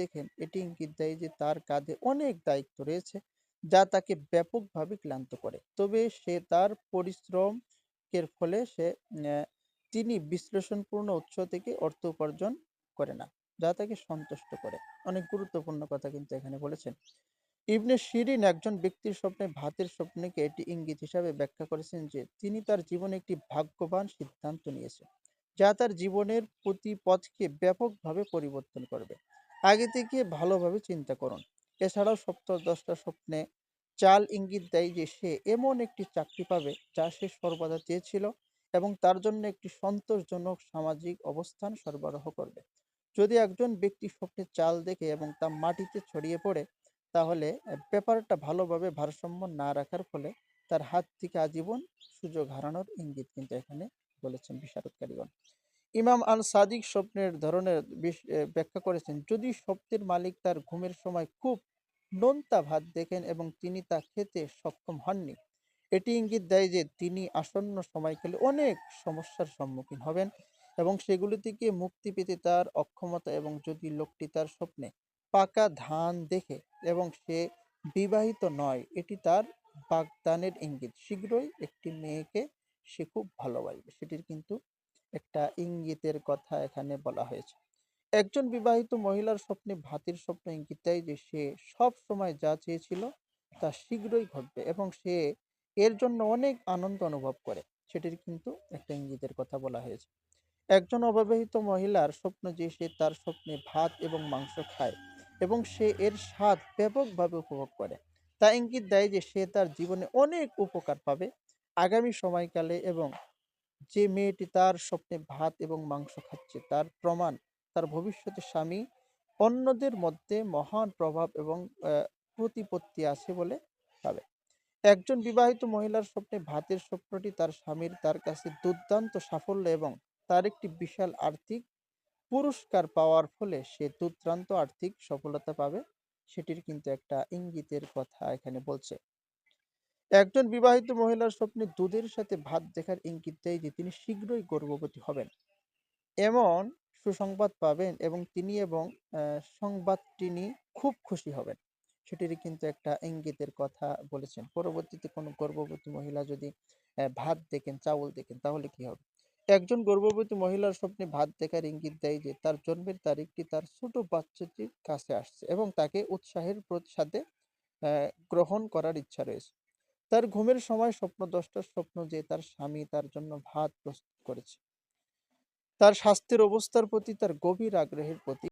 দেখেন, এটি ইঙ্গিত দেয় যে তার কাঁধে অনেক দায়িত্ব রয়েছে যা তাকে ব্যাপকভাবে ক্লান্ত করে। তবে সে তার পরিশ্রমের ফলে সে তিনি বিশ্লেষণপূর্ণ উৎস থেকে অর্থ উপার্জন করে না, যা তাকে সন্তুষ্ট করে। অনেক গুরুত্বপূর্ণ কথা কিন্তু এখানে বলেছেন। ইবনে শিরিন একজন ব্যক্তির স্বপ্নে, ভাতের স্বপ্নকে এটি ইঙ্গিত হিসাবে ব্যাখ্যা করেছেন যে তিনি তার জীবনে একটি ভাগ্যবান সিদ্ধান্ত নিয়েছেন, যা তার জীবনের প্রতি পথকে ব্যাপকভাবে পরিবর্তন করবে। আগে থেকে ভালোভাবে চিন্তা করুন। এছাড়াও সপ্তাহ দশটা স্বপ্নে চাল ইঙ্গিত দেয় যে, সে এমন একটি চাকরি পাবে যা সে সর্বদা চেয়েছিল এবং তার জন্য একটি সন্তোষজনক সামাজিক অবস্থান সরবরাহ করবে। যদি একজন ব্যক্তি স্বপ্নে চাল দেখে এবং তা মাটিতে ছড়িয়ে পড়ে, তাহলে ব্যাপারটা ভালোভাবে ভারসাম্য না রাখার ফলে তার হাত থেকে আজীবন সুযোগ হারানোর ইঙ্গিত কিন্তু এখানে বলেছেন বিশারদকারীগণ ইমাম আল সাদিক স্বপ্নের ধরনের ব্যাখ্যা করেছেন, যদি স্বপ্নের মালিক তার ঘুমের সময় খুব নোনতা ভাত দেখেন এবং তিনি তা খেতে সক্ষম হননি, এটি ইঙ্গিত দেয় যে তিনি আসন্ন সময়কালে অনেক সমস্যার সম্মুখীন হবেন এবং সেগুলি থেকে মুক্তি পেতে তার অক্ষমতা এবং যদি লোকটি তার স্বপ্নে পাকা ধান দেখে এবং সে বিবাহিত নয়, এটি তার বাগদানের ইঙ্গিত। শীঘ্রই একটি মেয়েকে সে খুব ভালোবাসবে। সেটির কিন্তু একটা ইঙ্গিতের কথা এখানে বলা হয়েছে। একজন বিবাহিত মহিলার স্বপ্নে ভাতের স্বপ্ন ইঙ্গিত দেয় যে সে সব সময় যা চেয়েছিল তা শীঘ্রই ঘটবে এবং সে এর জন্য অনেক আনন্দ অনুভব করে। সেটির কিন্তু একটা ইঙ্গিতের কথা বলা হয়েছে। একজন অবিবাহিত মহিলার স্বপ্ন যে সে তার স্বপ্নে ভাত এবং মাংস খায় এবং সে এর স্বাদ ব্যাপকভাবে উপভোগ করে। তা ইঙ্গিত দেয় যে সে তার জীবনে অনেক উপকার পাবে। আগামী সময়কালে এবং যে মেয়েটি তার স্বপ্নে ভাত এবং মাংস খাচ্ছে, তার প্রমাণ তার ভবিষ্যতে স্বামী অন্যদের মধ্যে মহান প্রভাব এবং প্রতিপত্তি আছে বলে ভাবে। একজন বিবাহিত মহিলার স্বপ্নে ভাতের স্বপ্নটি তার স্বামীর, তার কাছে দুর্দান্ত সাফল্য এবং তার একটি বিশাল আর্থিক পুরস্কার পাওয়ার ফলে সে দুর্দান্ত আর্থিক সফলতা পাবে, সেটির কিন্তু একটা ইঙ্গিতের কথা এখানে বলছে। একজন বিবাহিত মহিলার স্বপ্নে দুধের সাথে ভাত দেখার ইঙ্গিত দেয় যে তিনি শীঘ্রই গর্ভবতী হবেন। এমন সুসংবাদ পাবেন এবং তিনি এবং সংবাদটি নিয়ে খুব খুশি হবেন। সেটির কিন্তু একটা ইঙ্গিতের কথা বলেছেন। পরবর্তীতে কোনো গর্ভবতী মহিলা যদি ভাত দেখেন, চাউল দেখেন, তাহলে কি হবে? একজন গর্ভবতী মহিলার স্বপ্নে ভাত দেখার ইঙ্গিত দেয় যে তার জন্মের তারিখটি তার ছোট বাচ্চাটির কাছে আসছে এবং তাকে উৎসাহের সাথে গ্রহণ করার ইচ্ছা রয়েছে। তার ঘুমের সময় স্বপ্ন দশটার স্বপ্ন যে তার স্বামী তার জন্য ভাত প্রস্তুত করেছে। তার স্বাস্থ্যের অবস্থার প্রতি তার গভীর আগ্রহের প্রতি